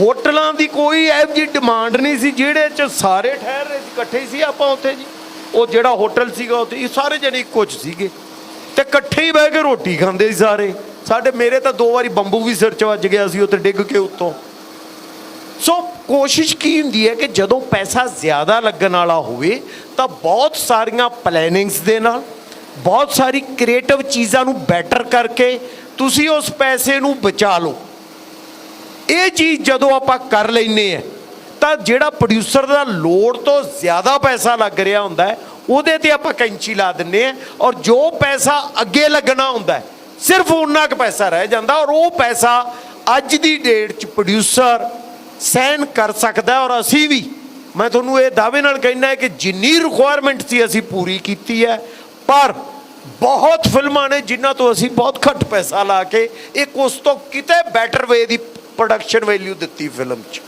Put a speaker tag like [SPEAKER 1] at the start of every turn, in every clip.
[SPEAKER 1] ਹੋਟਲਾਂ ਦੀ ਕੋਈ ਇਹੋ ਜਿਹੀ ਡਿਮਾਂਡ ਨਹੀਂ ਸੀ, ਜਿਹੜੇ ਚ ਸਾਰੇ ਠਹਿਰ ਰਹੇ ਸੀ, ਇਕੱਠੇ ਸੀ ਆਪਾਂ ਉੱਥੇ ਜੀ। ਉਹ ਜਿਹੜਾ ਹੋਟਲ ਸੀਗਾ ਉੱਥੇ, ਇਹ ਸਾਰੇ ਜਣੇ ਕੁਝ ਸੀਗੇ। ਤੇ ਇਕੱਠੇ ਹੀ ਬਹਿ ਕੇ ਰੋਟੀ ਖਾਂਦੇ ਸੀ ਸਾਰੇ। ਸਾਡੇ, ਮੇਰੇ ਤਾਂ ਦੋ ਵਾਰੀ ਬੰਬੂ ਵੀ ਸਿਰ ਚ ਵੱਜ ਗਿਆ ਸੀ, ਉੱਥੇ ਡਿੱਗ ਕੇ ਉੱਤੋਂ। ਸੋ ਕੋਸ਼ਿਸ਼ ਕੀ ਹੁੰਦੀ ਹੈ ਕਿ ਜਦੋਂ ਪੈਸਾ ਜ਼ਿਆਦਾ ਲੱਗਣ ਵਾਲਾ ਹੋਵੇ, ਤਾਂ ਬਹੁਤ ਸਾਰੀਆਂ ਪਲੈਨਿੰਗਸ ਦੇ ਨਾਲ, ਬਹੁਤ ਸਾਰੀ ਕ੍ਰੀਏਟਿਵ ਚੀਜ਼ਾਂ ਨੂੰ ਬੈਟਰ ਕਰਕੇ ਤੁਸੀਂ ਉਸ ਪੈਸੇ ਨੂੰ ਬਚਾ ਲਓ। ਇਹ ਚੀਜ਼ ਜਦੋਂ ਆਪਾਂ ਕਰ ਲੈਨੇ ਆ ਤਾਂ ਜਿਹੜਾ ਪ੍ਰੋਡਿਊਸਰ ਦਾ ਲੋਡ ਤੋਂ ਜ਼ਿਆਦਾ ਪੈਸਾ ਲੱਗ ਰਿਹਾ ਹੁੰਦਾ ਹੈ, ਉਹਦੇ ਤੇ ਆਪਾਂ ਕੈਂਚੀ ਲਾ ਦਿੰਨੇ ਆ ਔਰ ਜੋ ਪੈਸਾ ਅੱਗੇ ਲੱਗਣਾ ਹੁੰਦਾ ਹੈ, ਸਿਰਫ ਉਹਨਾਂ ਕੁ ਪੈਸਾ ਰਹਿ ਜਾਂਦਾ ਔਰ ਉਹ ਪੈਸਾ ਅੱਜ ਦੀ ਡੇਟ 'ਚ ਪ੍ਰੋਡਿਊਸਰ ਸਹਿਨ ਕਰ ਸਕਦਾ ਔਰ ਅਸੀਂ ਵੀ। ਮੈਂ ਤੁਹਾਨੂੰ ਇਹ ਦਾਅਵੇ ਨਾਲ ਕਹਿਣਾ ਹੈ ਕਿ ਜਿੰਨੀ ਰਿਕੁਆਇਰਮੈਂਟ ਸੀ ਅਸੀਂ ਪੂਰੀ ਕੀਤੀ ਹੈ, ਪਰ ਬਹੁਤ ਫਿਲਮਾਂ ਨੇ ਜਿਨ੍ਹਾਂ ਤੋਂ ਅਸੀਂ ਬਹੁਤ ਘੱਟ ਪੈਸਾ ਲਾ ਕੇ ਇੱਕ ਉਸ ਤੋਂ ਕਿਤੇ ਬੈਟਰ ਵੇ ਦੀ ਪ੍ਰੋਡਕਸ਼ਨ ਵੈਲਿਊ ਦਿੱਤੀ ਫਿਲਮ 'ਚ।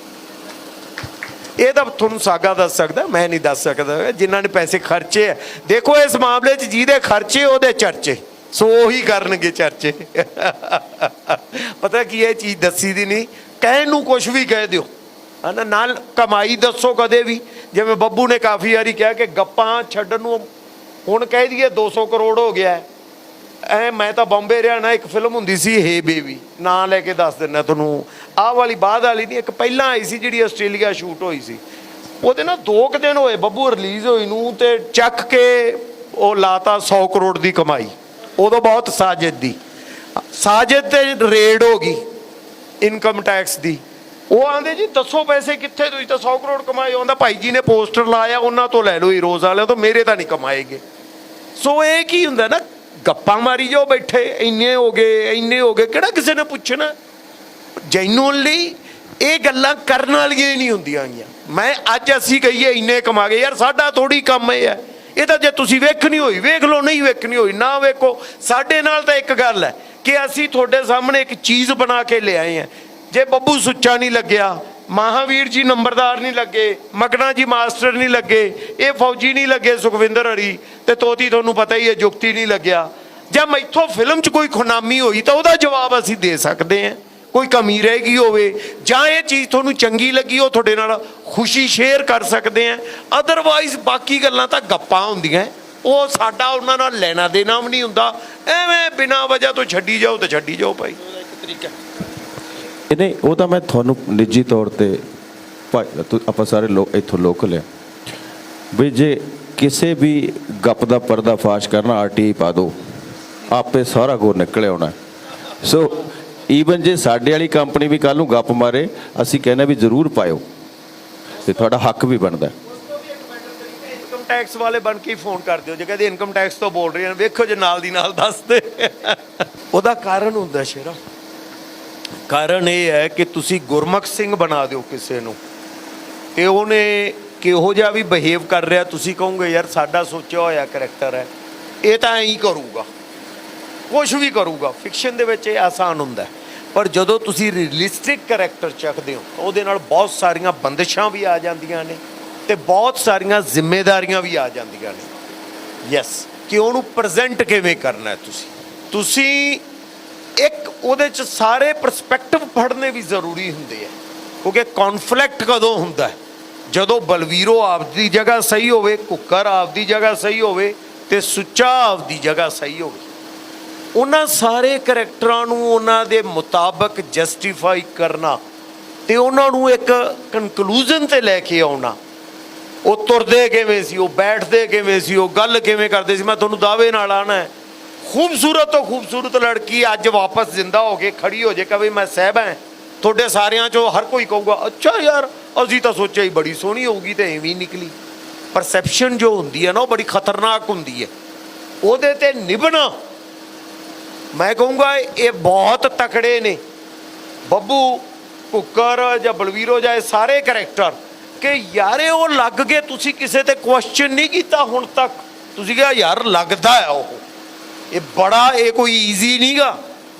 [SPEAKER 1] ਇਹ ਤਾਂ ਤੁਹਾਨੂੰ ਸਾਗਾ ਦੱਸ ਸਕਦਾ, ਮੈਂ ਨਹੀਂ ਦੱਸ ਸਕਦਾ। ਜਿਨ੍ਹਾਂ ਨੇ ਪੈਸੇ ਖਰਚੇ ਆ। ਦੇਖੋ ਇਸ ਮਾਮਲੇ 'ਚ ਜਿਹਦੇ ਖਰਚੇ, ਉਹਦੇ ਚਰਚੇ। ਸੋ ਉਹੀ ਕਰਨਗੇ ਚਰਚੇ। ਪਤਾ ਕੀ ਇਹ ਚੀਜ਼ ਦੱਸੀ ਦੀ ਨਹੀਂ। ਕਹਿਣ ਨੂੰ ਕੁਝ ਵੀ ਕਹਿ ਦਿਓ। ਹਨਾ, ਨਾਲ ਕਮਾਈ ਦੱਸੋ ਕਦੇ ਵੀ। ਜਿਵੇਂ ਬੱਬੂ ਨੇ ਕਾਫੀ ਵਾਰੀ ਕਿਹਾ ਕਿ ਗੱਪਾਂ ਛੱਡਣ ਨੂੰ ਹੁਣ ਕਹਿ ਦਈਏ 200 ਕਰੋੜ ਹੋ ਗਿਆ। ਹੈ। ਐ ਮੈਂ ਤਾਂ ਬੰਬੇ ਰਿਹਾ ਨਾ ਇੱਕ ਫਿਲਮ ਹੁੰਦੀ ਸੀ, ਹੇ ਬੇਬੀ। ਨਾਂ ਲੈ ਕੇ ਦੱਸ ਦਿੰਦਾ ਤੁਹਾਨੂੰ। ਆਹ ਵਾਲੀ ਬਾਅਦ ਵਾਲੀ ਨਹੀਂ, ਇੱਕ ਪਹਿਲਾਂ ਆਈ ਸੀ ਜਿਹੜੀ ਆਸਟ੍ਰੇਲੀਆ ਸ਼ੂਟ ਹੋਈ ਸੀ। ਉਹਦੇ ਨਾਲ ਦੋ ਕੁ ਦਿਨ ਹੋਏ ਬੱਬੂ ਰਿਲੀਜ਼ ਹੋਈ ਨੂੰ ਤੇ ਚੱਕ ਕੇ ਉਹ ਲਾਤਾ 100 ਕਰੋੜ ਦੀ ਕਮਾਈ। ਉਦੋਂ ਬਹੁਤ ਸਾਜਿਦ ਦੀ। ਸਾਜਿਦ ਤੇ ਰੇਡ ਹੋ ਗਈ ਇਨਕਮ ਟੈਕਸ ਦੀ। ਉਹ ਆਂਦੇ ਜੀ, ਦੱਸੋ ਪੈਸੇ ਕਿੱਥੇ ਤੁਸੀਂ ਤਾਂ 100 ਕਰੋੜ ਕਮਾਏ ਆਉਂਦਾ ਭਾਈ ਜੀ ਨੇ ਪੋਸਟਰ ਲਾਇਆ, ਉਹਨਾਂ ਤੋਂ ਲੈ ਲਓ ਹੀਰੋਜ਼ ਵਾਲਿਆਂ ਤੋਂ, ਮੇਰੇ ਤਾਂ ਨਹੀਂ ਕਮਾਏਗੇ। ਸੋ ਇਹ ਕੀ ਹੁੰਦਾ ਨਾ, ਗੱਪਾਂ ਮਾਰੀ ਜਾਓ ਬੈਠੇ, ਇੰਨੇ ਹੋ ਗਏ, ਇੰਨੇ ਹੋ ਗਏ, ਕਿਹੜਾ ਕਿਸੇ ਨੇ ਪੁੱਛਣਾ? ਜੈਨੂਅਲੀ ਇਹ ਗੱਲਾਂ ਕਰਨ ਵਾਲੀਆਂ ਹੀ ਨਹੀਂ ਹੁੰਦੀਆਂ ਗੀਆਂ ਮੈਂ ਅੱਜ ਅਸੀਂ ਕਹੀਏ ਇੰਨੇ ਕਮਾ ਗਏ। ਯਾਰ ਸਾਡਾ ਥੋੜੀ ਕੰਮ ਇਹ ਹੈ। ਇਹ ਤਾਂ ਜੇ ਤੁਸੀਂ ਵੇਖਣੀ ਹੋਈ, ਵੇਖ ਲਓ, ਨਹੀਂ ਵੇਖਣੀ ਹੋਈ, ਨਾ ਵੇਖੋ। ਸਾਡੇ ਨਾਲ ਤਾਂ ਇੱਕ ਗੱਲ ਹੈ ਕਿ ਅਸੀਂ ਤੁਹਾਡੇ ਸਾਹਮਣੇ ਇੱਕ ਚੀਜ਼ ਬਣਾ ਕੇ ਲਿਆਏ ਆ ਜੇ ਬੱਬੂ ਸੁੱਚਾ ਨਹੀਂ ਲੱਗਿਆ, ਮਹਾਵੀਰ ਜੀ ਨੰਬਰਦਾਰ ਨਹੀਂ ਲੱਗੇ, ਮਗਨਾ ਜੀ ਮਾਸਟਰ ਨਹੀਂ ਲੱਗੇ, ਇਹ ਫੌਜੀ ਨਹੀਂ ਲੱਗੇ ਸੁਖਵਿੰਦਰ ਹਰੀ ਤੇ ਤੋਤੀ ਤੁਹਾਨੂੰ ਪਤਾ ਹੀ ਹੈ, ਜੁਗਤੀ ਨਹੀਂ ਲੱਗਿਆ। ਜਾਂ ਮੈਥੋਂ ਫਿਲਮ 'ਚ ਕੋਈ ਖੁਨਾਮੀ ਹੋਈ ਤਾਂ ਉਹਦਾ ਜਵਾਬ ਅਸੀਂ ਦੇ ਸਕਦੇ ਹਾਂ। ਕੋਈ ਕਮੀ ਰਹਿ ਗਈ ਹੋਵੇ, ਜਾਂ ਇਹ ਚੀਜ਼ ਤੁਹਾਨੂੰ ਚੰਗੀ ਲੱਗੀ, ਉਹ ਤੁਹਾਡੇ ਨਾਲ ਖੁਸ਼ੀ ਸ਼ੇਅਰ ਕਰ ਸਕਦੇ ਆ। ਅਦਰਵਾਈਜ਼ ਬਾਕੀ ਗੱਲਾਂ ਤਾਂ ਗੱਪਾਂ ਹੁੰਦੀਆਂ ਉਹ ਸਾਡਾ ਉਹਨਾਂ ਨਾਲ ਲੈਣਾ ਦੇਣਾ ਵੀ ਨਹੀਂ ਹੁੰਦਾ। ਐਵੇਂ ਬਿਨਾਂ ਵਜ੍ਹਾ ਤੋਂ ਛੱਡੀ ਜਾਓ ਤਾਂ ਛੱਡੀ ਜਾਓ ਭਾਈ।
[SPEAKER 2] ਇਹ ਨਹੀਂ, ਉਹ ਤਾਂ ਮੈਂ ਤੁਹਾਨੂੰ ਨਿੱਜੀ ਤੌਰ ਤੇ ਭਾਈ ਆਪਾਂ ਸਾਰੇ ਲੋਕ ਇੱਥੋਂ ਲੋਕਲ ਆ। ਵੀ ਜੇ ਕਿਸੇ ਵੀ ਗੱਪ ਦਾ ਪਰਦਾ ਫਾਸ਼ ਕਰਨਾ ਆਰਟੀਆਈ ਪਾ ਦਿਓ ਆਪੇ ਸਾਰਾ ਗੋ ਨਿਕਲ ਆਉਣਾ। ਸੋ ਈਵਨ ਜੇ ਸਾਡੇ ਵਾਲੀ ਕੰਪਨੀ ਵੀ ਕੱਲ ਨੂੰ ਗੱਪ ਮਾਰੇ ਅਸੀਂ ਕਹਿੰਦੇ ਵੀ ਜ਼ਰੂਰ ਪਾਇਓ। ਤੇ ਤੁਹਾਡਾ ਹੱਕ ਵੀ ਬਣਦਾ।
[SPEAKER 1] ਇਨਕਮ ਟੈਕਸ ਵਾਲੇ ਬਣ ਕੇ ਫੋਨ ਕਰ ਦਿਓ ਜੇ ਕਹਿੰਦੇ ਇਨਕਮ ਟੈਕਸ ਤੋਂ ਬੋਲ ਰਹੇ ਹਨ ਵੇਖੋ ਜੇ ਨਾਲ ਦੀ ਨਾਲ ਦੱਸ ਦੇ। ਉਹਦਾ ਕਾਰਨ ਹੁੰਦਾ ਸ਼ੇਰਾ। ਕਾਰਨ ਇਹ ਹੈ ਕਿ ਤੁਸੀਂ ਗੁਰਮੁਖ ਸਿੰਘ ਬਣਾ ਦਿਓ ਕਿਸੇ ਨੂੰ। ਤੇ ਉਹਨੇ ਕਿਹੋ ਜਿਹਾ ਵੀ ਬਿਹੇਵ ਕਰ ਰਿਹਾ ਤੁਸੀਂ ਕਹੋਗੇ ਯਾਰ ਸਾਡਾ ਸੋਚਿਆ ਹੋਇਆ ਕਰੈਕਟਰ ਹੈ। ਇਹ ਤਾਂ ਐਂ ਹੀ ਕਰੂਗਾ। ਕੁਝ ਵੀ ਕਰੂਗਾ ਫਿਕਸ਼ਨ ਦੇ ਵਿੱਚ ਇਹ ਆਸਾਨ ਹੁੰਦਾ ਪਰ ਜਦੋਂ ਤੁਸੀਂ ਰੀਅਲਿਸਟਿਕ ਕਰੈਕਟਰ ਚੱਕਦੇ ਹੋ, ਤਾਂ ਉਹਦੇ ਨਾਲ ਬਹੁਤ ਸਾਰੀਆਂ ਬੰਦਿਸ਼ਾਂ ਵੀ ਆ ਜਾਂਦੀਆਂ ਨੇ ਤੇ ਬਹੁਤ ਸਾਰੀਆਂ ਜ਼ਿੰਮੇਵਾਰੀਆਂ ਵੀ ਆ ਜਾਂਦੀਆਂ ਨੇ। ਯੈਸ ਕਿ ਉਹਨੂੰ ਪ੍ਰੈਜ਼ੈਂਟ ਕਿਵੇਂ ਕਰਨਾ ਹੈ ਤੁਸੀਂ? ਤੁਸੀਂ ਇੱਕ ਉਹਦੇ ਚ ਸਾਰੇ ਪਰਸਪੈਕਟਿਵ ਫੜਨੇ ਵੀ ਜ਼ਰੂਰੀ ਹੁੰਦੇ ਆ, ਕਿਉਂਕਿ ਕਨਫਲਿਕਟ ਕਦੋਂ ਹੁੰਦਾ ਹੈ? ਜਦੋਂ ਬਲਵੀਰੋ ਆਪਦੀ ਜਗ੍ਹਾ ਸਹੀ ਹੋਵੇ ਕੁੱਕਰ ਆਪਦੀ ਜਗ੍ਹਾ ਸਹੀ ਹੋਵੇ ਤੇ ਸੁੱਚਾ ਆਪਦੀ ਜਗ੍ਹਾ ਸਹੀ ਹੋਵੇ। ਉਹਨਾਂ ਸਾਰੇ ਕਰੈਕਟਰਾਂ ਨੂੰ ਉਹਨਾਂ ਦੇ ਮੁਤਾਬਕ ਜਸਟੀਫਾਈ ਕਰਨਾ ਤੇ ਉਹਨਾਂ ਨੂੰ ਇੱਕ ਕਨਕਲੂਜਨ ਤੇ ਲੈ ਕੇ ਆਉਣਾ। ਉਹ ਤੁਰਦੇ ਕਿਵੇਂ ਸੀ, ਉਹ ਬੈਠਦੇ ਕਿਵੇਂ ਸੀ, ਉਹ ਗੱਲ ਕਿਵੇਂ ਕਰਦੇ ਸੀ, ਮੈਂ ਤੁਹਾਨੂੰ ਦਾਅਵੇ ਨਾਲ ਆਣਾ ਹੈ। ਖੂਬਸੂਰਤ ਤੋਂ ਖੂਬਸੂਰਤ ਲੜਕੀ ਅੱਜ ਵਾਪਸ ਜ਼ਿੰਦਾ ਹੋ ਕੇ ਖੜੀ ਹੋ ਜੇ ਕਵੇ ਮੈਂ ਸਹਿਬ ਹਾਂ, ਤੁਹਾਡੇ ਸਾਰਿਆਂ ਚੋਂ ਹਰ ਕੋਈ ਕਹੂਗਾ, ਅੱਛਾ ਯਾਰ, ਅਸੀਂ ਤਾਂ ਸੋਚਿਆ ਹੀ ਬੜੀ ਸੋਹਣੀ ਹੋਊਗੀ ਤੇ ਐਵੇਂ ਹੀ ਨਿਕਲੀ। ਪਰਸੈਪਸ਼ਨ ਜੋ ਹੁੰਦੀ ਹੈ ਨਾ, ਉਹ ਬੜੀ ਖਤਰਨਾਕ ਹੁੰਦੀ ਹੈ। ਉਹਦੇ ਤੇ ਨਿਭਣਾ ਮੈਂ ਕਹੂੰਗਾ, ਇਹ ਬਹੁਤ ਤਕੜੇ ਨੇ। ਬੱਬੂ ਕੁੱਕਰ ਜਾਂ ਬਲਵੀਰੋ ਜਾਂ ਇਹ ਸਾਰੇ ਕਰੈਕਟਰ ਕਿ ਯਾਰੇ ਉਹ ਲੱਗ ਗਏ, ਤੁਸੀਂ ਕਿਸੇ ਤੇ ਕੁਐਸਚਨ ਨਹੀਂ ਕੀਤਾ ਹੁਣ ਤੱਕ। ਤੁਸੀਂ ਕਿਹਾ, ਯਾਰ, ਲੱਗਦਾ ਹੈ ਉਹ। ਇਹ ਬੜਾ, ਇਹ ਕੋਈ ਈਜ਼ੀ ਨਹੀਂਗਾ।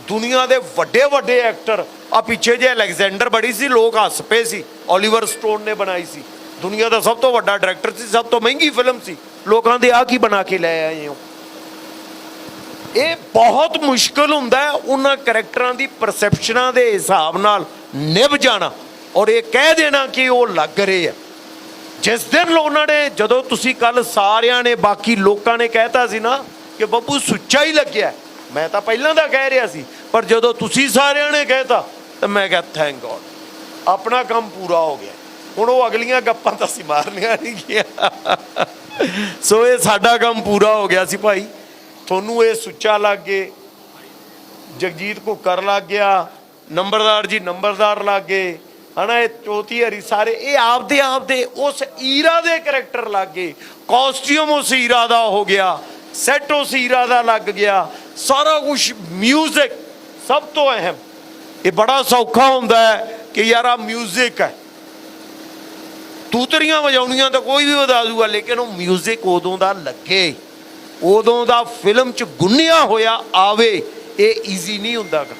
[SPEAKER 1] ਦੁਨੀਆ ਦੇ ਵੱਡੇ ਵੱਡੇ ਐਕਟਰ ਆ ਪਿੱਛੇ ਜੇ ਅਲੈਗਜ਼ੈਂਡਰ ਬੜੀ ਸੀ, ਲੋਕ ਹੱਸ ਪਏ ਸੀ ਓਲੀਵਰ ਸਟੋਨ ਨੇ ਬਣਾਈ ਸੀ। ਦੁਨੀਆ ਦਾ ਸਭ ਤੋਂ ਵੱਡਾ ਡਾਇਰੈਕਟਰ ਸੀ, ਸਭ ਤੋਂ ਮਹਿੰਗੀ ਫਿਲਮ ਸੀ। ਲੋਕਾਂ ਦੇ ਆ ਕੀ ਬਣਾ ਕੇ ਲੈ ਆਏ ਹੋ? ਇਹ ਬਹੁਤ ਮੁਸ਼ਕਲ ਹੁੰਦਾ ਉਹਨਾਂ ਕਰੈਕਟਰਾਂ ਦੀ ਪਰਸੈਪਸ਼ਨਾਂ ਦੇ ਹਿਸਾਬ ਨਾਲ ਨਿਭ ਜਾਣਾ ਔਰ ਇਹ ਕਹਿ ਦੇਣਾ ਕਿ ਉਹ ਲੱਗ ਰਹੇ ਆ। ਜਿਸ ਦਿਨ ਉਹਨਾਂ ਨੇ, ਜਦੋਂ ਤੁਸੀਂ ਕੱਲ ਸਾਰਿਆਂ ਨੇ, ਬਾਕੀ ਲੋਕਾਂ ਨੇ ਕਹਿਤਾ ਸੀ ਨਾ ਕਿ ਬੱਬੂ ਸੁੱਚਾ ਹੀ ਲੱਗਿਆ। ਮੈਂ ਤਾਂ ਪਹਿਲਾਂ ਦਾ ਕਹਿ ਰਿਹਾ ਸੀ, ਪਰ ਜਦੋਂ ਤੁਸੀਂ ਸਾਰਿਆਂ ਨੇ ਕਹਿਤਾ, ਤਾਂ ਮੈਂ ਕਿਹਾ ਥੈਂਕ ਗੋਡ ਆਪਣਾ ਕੰਮ ਪੂਰਾ ਹੋ ਗਿਆ। ਹੁਣ ਉਹ ਅਗਲੀਆਂ ਗੱਪਾਂ ਤਾਂ ਅਸੀਂ ਮਾਰਨੀਆਂ ਨਹੀਂ ਗਿਆ। ਸੋ ਇਹ ਸਾਡਾ ਕੰਮ ਪੂਰਾ ਹੋ ਗਿਆ ਸੀ ਭਾਈ। ਤੁਹਾਨੂੰ ਇਹ ਸੁੱਚਾ ਲੱਗ ਗਏ ਜਗਜੀਤ ਕੋ ਕਰ ਲੱਗ ਗਿਆ ਨੰਬਰਦਾਰ ਜੀ ਨੰਬਰਦਾਰ ਲੱਗ ਗਏ ਹਨਾ ਇਹ ਚੌਥੀ ਹਰੀ ਸਾਰੇ ਇਹ ਆਪਦੇ ਆਪਦੇ ਉਸ ਈਰਾ ਦੇ ਕੈਰੈਕਟਰ ਲੱਗ ਗਏ ਕਾਸਟਿਊਮ ਉਸ ਈਰਾ ਦਾ ਹੋ ਗਿਆ ਸੈੱਟ ਉਸ ਈਰਾ ਦਾ ਲੱਗ ਗਿਆ ਸਾਰਾ ਕੁਝ 뮤직 ਸਭ ਤੋਂ ਅਹਿਮ ਇਹ ਬੜਾ ਸੌਖਾ ਹੁੰਦਾ ਹੈ ਕਿ ਯਾਰ ਆ 뮤직 ਹੈ ਤੂਤਰੀਆਂ ਵਜਾਉਣੀਆਂ ਤਾਂ ਕੋਈ ਵੀ ਵਜਾ ਦੂਗਾ ਲੇਕਿਨ ਉਹ 뮤직 ਉਦੋਂ ਦਾ ਲੱਗੇ ਉਦੋਂ ਦਾ ਫਿਲਮ ਚ ਗੁੰਨਿਆ ਹੋਇਆ ਆਵੇ ਇਹ ਈਜ਼ੀ ਨਹੀਂ ਹੁੰਦਾ ਗਾ